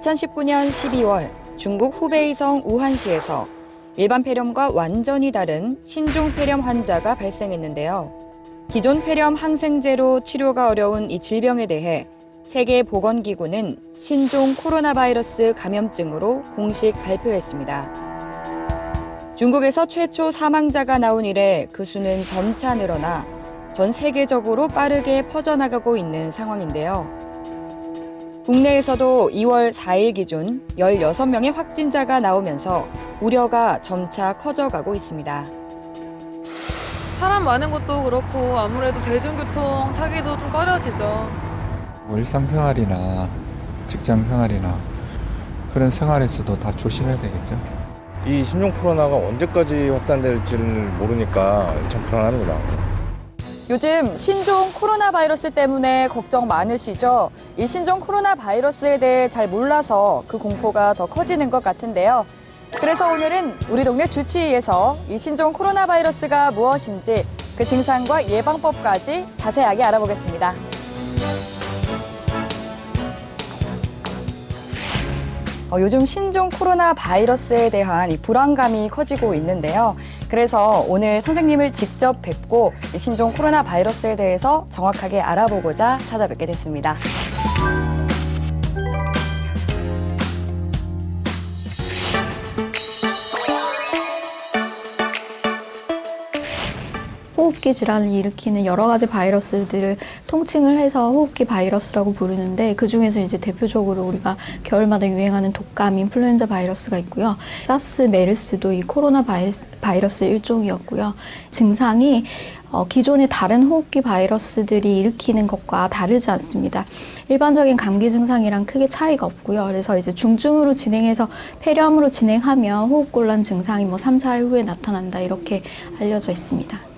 2019년 12월 중국 후베이성 우한시에서 일반 폐렴과 완전히 다른 신종 폐렴 환자가 발생했는데요. 기존 폐렴 항생제로 치료가 어려운 이 질병에 대해 세계보건기구는 신종 코로나 바이러스 감염증으로 공식 발표했습니다. 중국에서 최초 사망자가 나온 이래 그 수는 점차 늘어나 전 세계적으로 빠르게 퍼져나가고 있는 상황인데요. 국내에서도 2월 4일 기준 16명의 확진자가 나오면서 우려가 점차 커져가고 있습니다. 사람 많은 것도 그렇고 아무래도 대중교통 타기도 좀 꺼려지죠. 뭐 일상생활이나 직장생활이나 그런 생활에서도 다 조심해야 되겠죠. 이 신종 코로나가 언제까지 확산될지를 모르니까 참 불안합니다. 요즘 신종 코로나 바이러스 때문에 걱정 많으시죠? 이 신종 코로나 바이러스에 대해 잘 몰라서 그 공포가 더 커지는 것 같은데요. 그래서 오늘은 우리 동네 주치의에서 이 신종 코로나 바이러스가 무엇인지 그 증상과 예방법까지 자세하게 알아보겠습니다. 어, 요즘 신종 코로나 바이러스에 대한 이 불안감이 커지고 있는데요. 그래서 오늘 선생님을 직접 뵙고 이 신종 코로나 바이러스에 대해서 정확하게 알아보고자 찾아뵙게 됐습니다. 호흡기 질환을 일으키는 여러 가지 바이러스들을 통칭을 해서 호흡기 바이러스라고 부르는데 그 중에서 이제 대표적으로 우리가 겨울마다 유행하는 독감, 인플루엔자 바이러스가 있고요. 사스, 메르스도 이 코로나 바이러스, 바이러스 일종이었고요. 증상이 어, 기존의 다른 호흡기 바이러스들이 일으키는 것과 다르지 않습니다. 일반적인 감기 증상이랑 크게 차이가 없고요. 그래서 이제 중증으로 진행해서 폐렴으로 진행하면 호흡곤란 증상이 뭐 3, 4일 후에 나타난다 이렇게 알려져 있습니다.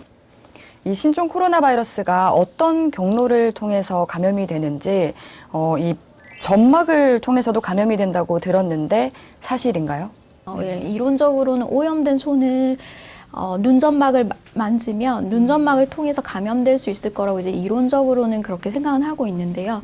이 신종 코로나 바이러스가 어떤 경로를 통해서 감염이 되는지 어, 이 점막을 통해서도 감염이 된다고 들었는데 사실인가요? 어, 예, 이론적으로는 오염된 손을 어, 눈점막을 마- 만지면 눈점막을 통해서 감염될 수 있을 거라고 이제 이론적으로는 그렇게 생각은 하고 있는데요.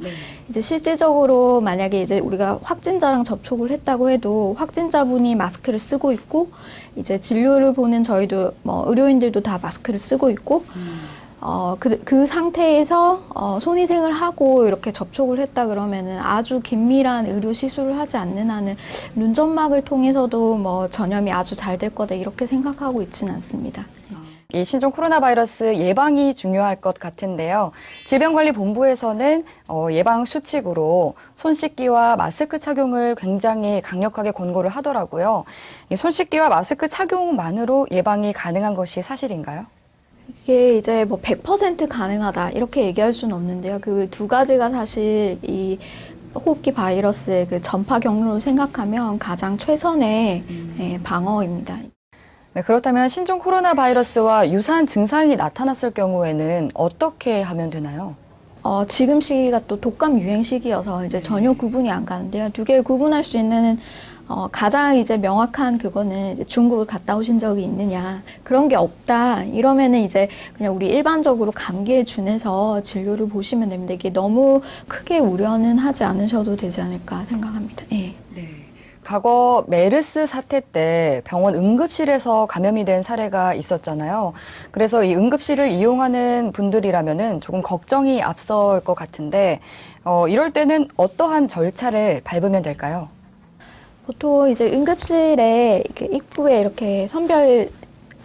이제 실질적으로 만약에 이제 우리가 확진자랑 접촉을 했다고 해도 확진자분이 마스크를 쓰고 있고 이제 진료를 보는 저희도 뭐 의료인들도 다 마스크를 쓰고 있고 어, 그, 그 상태에서 어, 손위생을 하고 이렇게 접촉을 했다 그러면은 아주 긴밀한 의료 시술을 하지 않는 한은 눈점막을 통해서도 뭐 전염이 아주 잘 될 거다 이렇게 생각하고 있지는 않습니다. 이 신종 코로나 바이러스 예방이 중요할 것 같은데요. 질병관리본부에서는 어, 예방 수칙으로 손 씻기와 마스크 착용을 굉장히 강력하게 권고를 하더라고요. 이손 씻기와 마스크 착용만으로 예방이 가능한 것이 사실인가요? 이게 이제 뭐 100% 가능하다 이렇게 얘기할 수는 없는데요. 그 두 가지가 사실 이 호흡기 바이러스의 그 전파 경로를 생각하면 가장 최선의 예, 방어입니다. 네, 그렇다면 신종 코로나 바이러스와 유사한 증상이 나타났을 경우에는 어떻게 하면 되나요? 어, 지금 시기가 또 독감 유행 시기여서 이제 전혀 구분이 안 가는데요. 두 개를 구분할 수 있는 어, 가장 이제 명확한 그거는 이제 중국을 갔다 오신 적이 있느냐 그런 게 없다 이러면은 이제 그냥 우리 일반적으로 감기에 준해서 진료를 보시면 됩니다. 이게 너무 크게 우려는 하지 않으셔도 되지 않을까 생각합니다. 예. 네. 과거 메르스 사태 때 병원 응급실에서 감염이 된 사례가 있었잖아요. 그래서 이 응급실을 이용하는 분들이라면은 조금 걱정이 앞설 것 같은데, 어, 이럴 때는 어떠한 절차를 밟으면 될까요? 보통 이제 응급실에 이렇게 입구에 이렇게 선별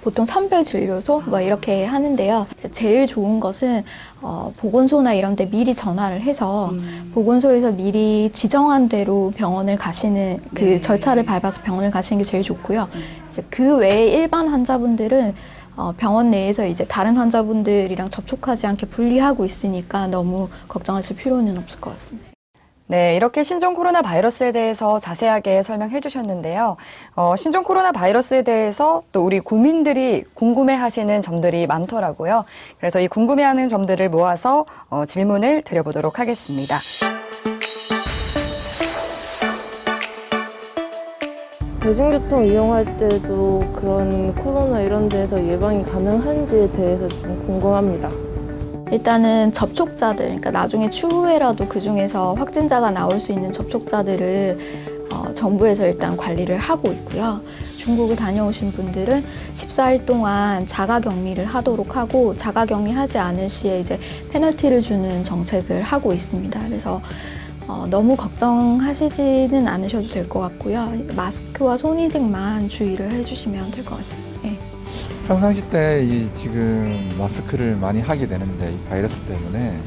보통 선별 진료소 뭐 이렇게 하는데요. 제일 좋은 것은 어, 보건소나 이런 데 미리 전화를 해서 보건소에서 미리 지정한 대로 병원을 가시는 그 네. 절차를 밟아서 병원을 가시는 게 제일 좋고요. 이제 그 외에 일반 환자분들은 어, 병원 내에서 이제 다른 환자분들이랑 접촉하지 않게 분리하고 있으니까 너무 걱정하실 필요는 없을 것 같습니다. 네, 이렇게 신종 코로나 바이러스에 대해서 자세하게 설명해 주셨는데요. 어, 신종 코로나 바이러스에 대해서 또 우리 국민들이 궁금해 하시는 점들이 많더라고요. 그래서 이 궁금해 하는 점들을 모아서 어, 질문을 드려보도록 하겠습니다. 대중교통 이용할 때도 그런 코로나 이런 데에서 예방이 가능한지에 대해서 좀 궁금합니다. 일단은 접촉자들, 그러니까 나중에 추후에라도 그 중에서 확진자가 나올 수 있는 접촉자들을 어, 정부에서 일단 관리를 하고 있고요. 중국을 다녀오신 분들은 14일 동안 자가 격리를 하도록 하고 자가 격리하지 않을 시에 이제 페널티를 주는 정책을 하고 있습니다. 그래서 어, 너무 걱정하시지는 않으셔도 될 것 같고요. 마스크와 손위생만 주의를 해주시면 될 것 같습니다. 예. 평상시 때 이 지금 마스크를 많이 하게 되는데 이 바이러스 때문에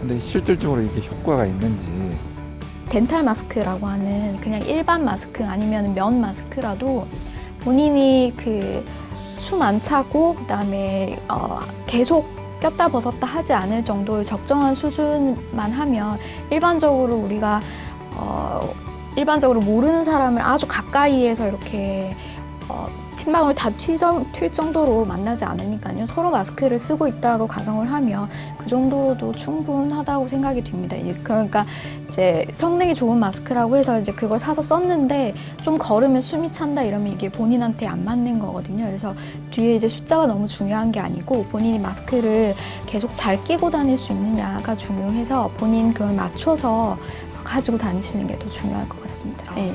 근데 실질적으로 이게 효과가 있는지. 덴탈 마스크라고 하는 그냥 일반 마스크 아니면 면 마스크라도 본인이 그 숨 안 차고 그다음에 어, 계속 꼈다 벗었다 하지 않을 정도의 적정한 수준만 하면 일반적으로 우리가 어, 일반적으로 모르는 사람을 아주 가까이에서 이렇게 어, 침방울 다튈 튈 정도로 만나지 않으니까요. 서로 마스크를 쓰고 있다고 가정을 하면 그 정도로도 충분하다고 생각이 듭니다. 이- 그러니까 이제 성능이 좋은 마스크라고 해서 이제 그걸 사서 썼는데 좀 걸으면 숨이 찬다 이러면 이게 본인한테 안 맞는 거거든요. 그래서 뒤에 이제 숫자가 너무 중요한 게 아니고 본인이 마스크를 계속 잘 끼고 다닐 수 있느냐가 중요해서 본인 그걸 맞춰서 가지고 다니시는 게 더 중요할 것 같습니다. 네.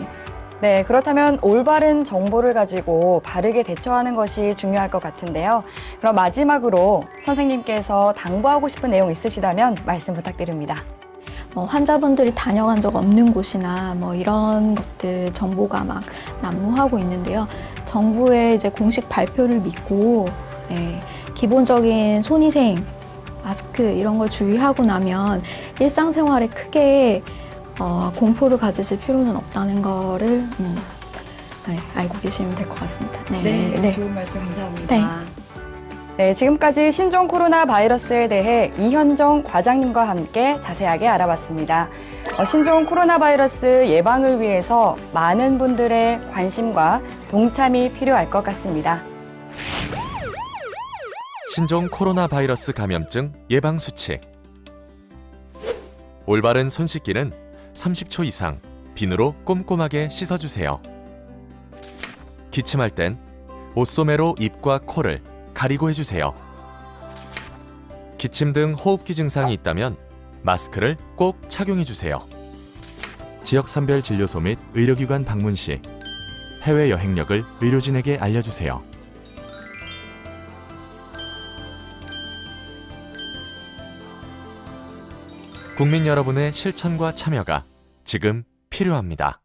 네, 그렇다면 올바른 정보를 가지고 바르게 대처하는 것이 중요할 것 같은데요. 그럼 마지막으로 선생님께서 당부하고 싶은 내용 있으시다면 말씀 부탁드립니다. 뭐 환자분들이 다녀간 적 없는 곳이나 뭐 이런 것들 정보가 막 난무하고 있는데요. 정부의 이제 공식 발표를 믿고 예, 기본적인 손위생, 마스크 이런 걸 주의하고 나면 일상생활에 크게 어, 공포를 가지실 필요는 없다는 거를 음, 네, 알고 계시면 될 것 같습니다. 네, 좋은 말씀 감사합니다. 네. 네, 지금까지 신종 코로나 바이러스에 대해 이현정 과장님과 함께 자세하게 알아봤습니다. 어, 신종 코로나 바이러스 예방을 위해서 많은 분들의 관심과 동참이 필요할 것 같습니다. 신종 코로나 바이러스 감염증 예방 수칙. 올바른 손 씻기는 30초 이상 비누로 꼼꼼하게 씻어주세요. 기침할 땐 옷소매로 입과 코를 가리고 해주세요. 기침 등 호흡기 증상이 있다면 마스크를 꼭 착용해주세요. 지역선별 진료소 및 의료기관 방문 시 해외 여행력을 의료진에게 알려주세요. 국민 여러분의 실천과 참여가 지금 필요합니다.